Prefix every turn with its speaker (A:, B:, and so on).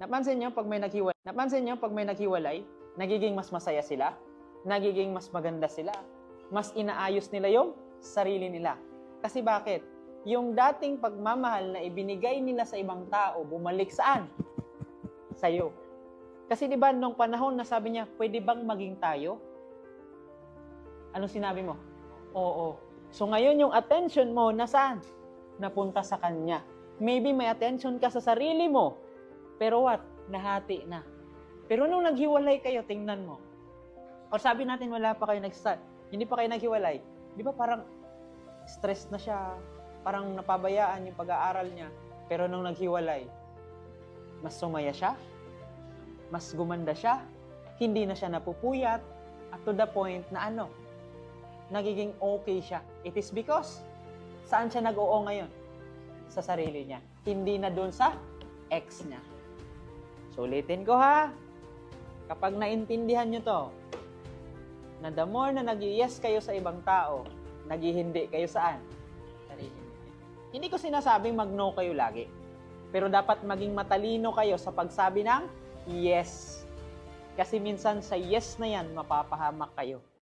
A: Napansin niyo pag may naghiwalay, napansin niyo pag may naghiwalay, nagiging mas masaya sila, nagiging mas maganda sila, mas inaayos nila yung sarili nila. Kasi bakit? Yung dating pagmamahal na ibinigay nila sa ibang tao, bumalik saan? Sa'yo. Kasi di ba nung panahon na sabi niya, pwede bang maging tayo? Ano sinabi mo? Oo. So ngayon yung attention mo nasaan? Napunta sa kanya. Maybe may attention ka sa sarili mo. Pero what? Nahati na. Pero nung naghiwalay kayo, tingnan mo. O sabi natin wala pa kayo nag-start. Hindi pa kayo naghiwalay. Di ba parang stress na siya. Parang napabayaan yung pag-aaral niya. Pero nung naghiwalay, mas sumaya siya. Mas gumanda siya. Hindi na siya napupuyat. At to the point na ano, nagiging okay siya. It is because, saan siya nag-oo ngayon? Sa sarili niya. Hindi na doon sa ex niya. So, ulitin ko ha. Kapag naintindihan nyo to, na the more na nag yes kayo sa ibang tao, nag-hindi kayo saan? Hindi ko sinasabing mag-no kayo lagi. Pero dapat maging matalino kayo sa pagsabi ng yes. Kasi minsan sa yes na yan, mapapahamak kayo.